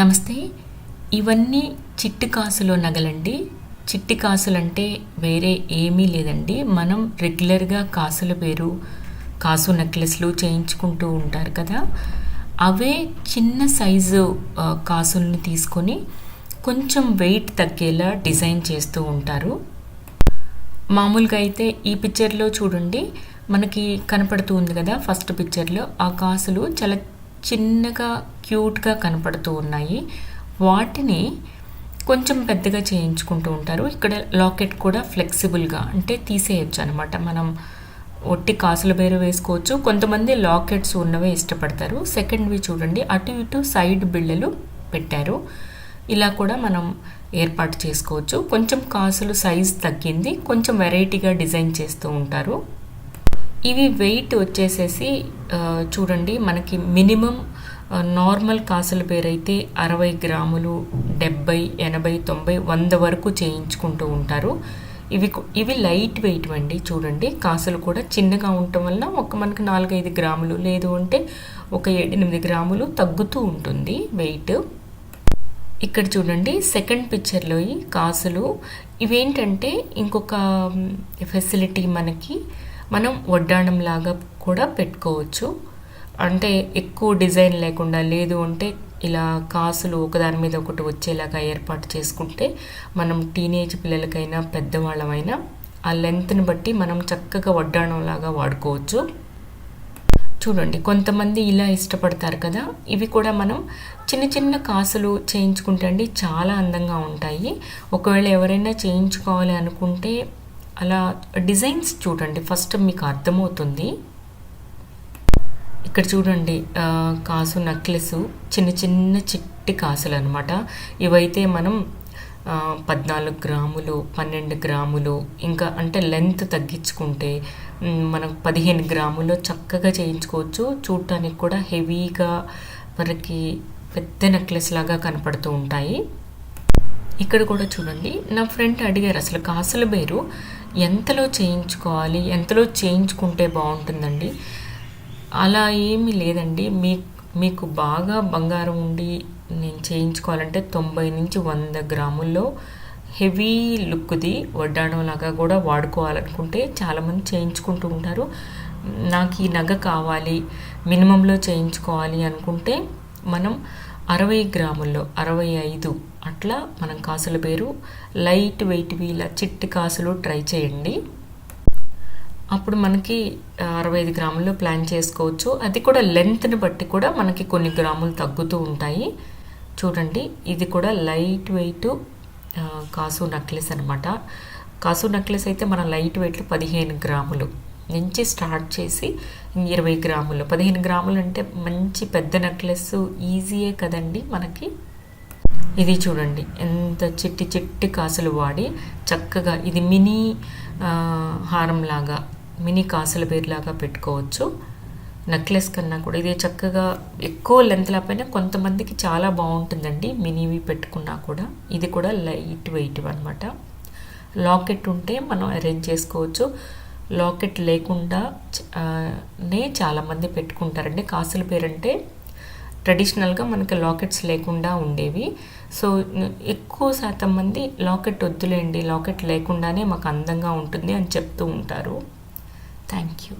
నమస్తే. ఇవన్నీ చిట్టి కాసులో నగలండి. చిట్టి కాసులు అంటే వేరే ఏమీ లేదండి. మనం రెగ్యులర్గా కాసుల పేరు కాసు నెక్లెస్లు చేయించుకుంటూ ఉంటారు కదా. అవే చిన్న సైజు కాసుల్ని తీసుకొని కొంచెం వెయిట్ తగ్గేలా డిజైన్ చేస్తూ ఉంటారు. మామూలుగా అయితే ఈ పిక్చర్లో చూడండి. మనకి కనపడుతూ ఉంది కదా ఫస్ట్ పిక్చర్లో. ఆ కాసులు చాలా చిన్నగా క్యూట్గా కనపడుతూ ఉన్నాయి. వాటిని కొంచెం పెద్దగా చేయించుకుంటూ ఉంటారు. ఇక్కడ లాకెట్ కూడా ఫ్లెక్సిబుల్గా అంటే తీసేయచ్చు అనమాట మనం ఒట్టి కాసుల పేరు వేసుకోవచ్చు. కొంతమంది లాకెట్స్ ఉన్నవే ఇష్టపడతారు. సెకండ్వి చూడండి. అటు ఇటు సైడ్ బిళ్ళలు పెట్టారు. ఇలా కూడా మనం ఏర్పాటు చేసుకోవచ్చు. కొంచెం కాసులు సైజ్ తగ్గింది. కొంచెం వెరైటీగా డిజైన్ చేస్తూ ఉంటారు. ఇవి వెయిట్ వచ్చేసేసి చూడండి మనకి మినిమం నార్మల్ కాసుల పేరైతే అరవై గ్రాములు డెబ్బై ఎనభై తొంభై వంద వరకు చేయించుకుంటూ ఉంటారు. ఇవి ఇవి లైట్ వెయిట్ అండి చూడండి. కాసులు కూడా చిన్నగా ఉండటం వల్ల ఒక మనకు నాలుగైదు గ్రాములు లేదు అంటే ఒక ఏడెనిమిది గ్రాములు తగ్గుతూ ఉంటుంది వెయిట్. ఇక్కడ చూడండి సెకండ్ పిక్చర్లో ఈ కాసులు. ఇవేంటంటే ఇంకొక ఫెసిలిటీ మనకి మనం వడ్డాణం లాగా కూడా పెట్టుకోవచ్చు. అంటే ఎక్కువ డిజైన్ లేకుండా లేదు అంటే ఇలా కాసులు ఒకదాని మీద ఒకటి వచ్చేలాగా ఏర్పాటు చేసుకుంటే మనం టీనేజ్ పిల్లలకైనా పెద్దవాళ్ళమైనా ఆ లెంత్ని బట్టి మనం చక్కగా వడ్డాణంలాగా వాడుకోవచ్చు. చూడండి కొంతమంది ఇలా ఇష్టపడతారు కదా ఇవి కూడా మనం చిన్న చిన్న కాసులు చేయించుకుంటే అండి చాలా అందంగా ఉంటాయి. ఒకవేళ ఎవరైనా చేయించుకోవాలి అనుకుంటే అలా డిజైన్స్ చూడండి. ఫస్ట్ మీకు అర్థమవుతుంది. ఇక్కడ చూడండి కాసు నెక్లెస్ చిన్న చిన్న చిట్టి కాసులు అనమాట ఇవైతే మనం పద్నాలుగు గ్రాములు పన్నెండు గ్రాములు ఇంకా అంటే లెంత్ తగ్గించుకుంటే మనం పదిహేను గ్రాములు చక్కగా చేయించుకోవచ్చు. చూడటానికి కూడా హెవీగా మనకి పెద్ద నెక్లెస్ లాగా కనపడుతూ ఉంటాయి. ఇక్కడ కూడా చూడండి. నా ఫ్రెండ్ అడిగారు అసలు కాసుల బేరు ఎంతలో చేయించుకోవాలి? ఎంతలో చేయించుకుంటే బాగుంటుందండి? అలా ఏమీ లేదండి. మీ మీకు బాగా బంగారం ఉండి నేను చేయించుకోవాలంటే తొంభై నుంచి వంద గ్రాముల్లో హెవీ లుక్ది వడ్డాణం లాగా కూడా వాడుకోవాలనుకుంటే చాలామంది చేయించుకుంటూ ఉంటారు. నాకు ఈ నగ కావాలి మినిమంలో చేయించుకోవాలి అనుకుంటే మనం అరవై గ్రాముల్లో అరవై ఐదు అట్లా మనం కాసుల పేరు లైట్ వెయిట్వి ఇలా చిట్టి కాసులు ట్రై చేయండి. అప్పుడు మనకి అరవై ఐదు గ్రాములు ప్లాన్ చేసుకోవచ్చు. అది కూడా లెంత్ని బట్టి కూడా మనకి కొన్ని గ్రాములు తగ్గుతూ ఉంటాయి. చూడండి ఇది కూడా లైట్ వెయిట్ కాసు నెక్లెస్ అనమాట కాసు నెక్లెస్ అయితే మన లైట్ వెయిట్లు పదిహేను గ్రాములు. నుంచి స్టార్ట్ చేసి ఇరవై గ్రాములు. పదిహేను గ్రాములు అంటే మంచి పెద్ద నెక్లెస్ ఈజీయే కదండి మనకి. ఇది చూడండి ఎంత చిట్టి చిట్టి కాసులు వాడి చక్కగా ఇది మినీ హారం లాగా మినీ కాసుల పేరులాగా పెట్టుకోవచ్చు. నెక్లెస్ కన్నా కూడా ఇది చక్కగా ఎక్కువ లెంత్ పైన కొంతమందికి చాలా బాగుంటుందండి మినీవి పెట్టుకున్నా కూడా. ఇది కూడా లైట్ వెయిట్ అనమాట లాకెట్ ఉంటే మనం అరేంజ్ చేసుకోవచ్చు. లాకెట్ లేకుండా నే చాలామంది పెట్టుకుంటారండి. కాసుల పేరంటే ట్రెడిషనల్గా మనకి లాకెట్స్ లేకుండా ఉండేవి. సో ఎక్కువ శాతం మంది లాకెట్ వద్దులేండి లాకెట్ లేకుండానే మాకు అందంగా ఉంటుంది అని చెప్తూ ఉంటారు. Thank you.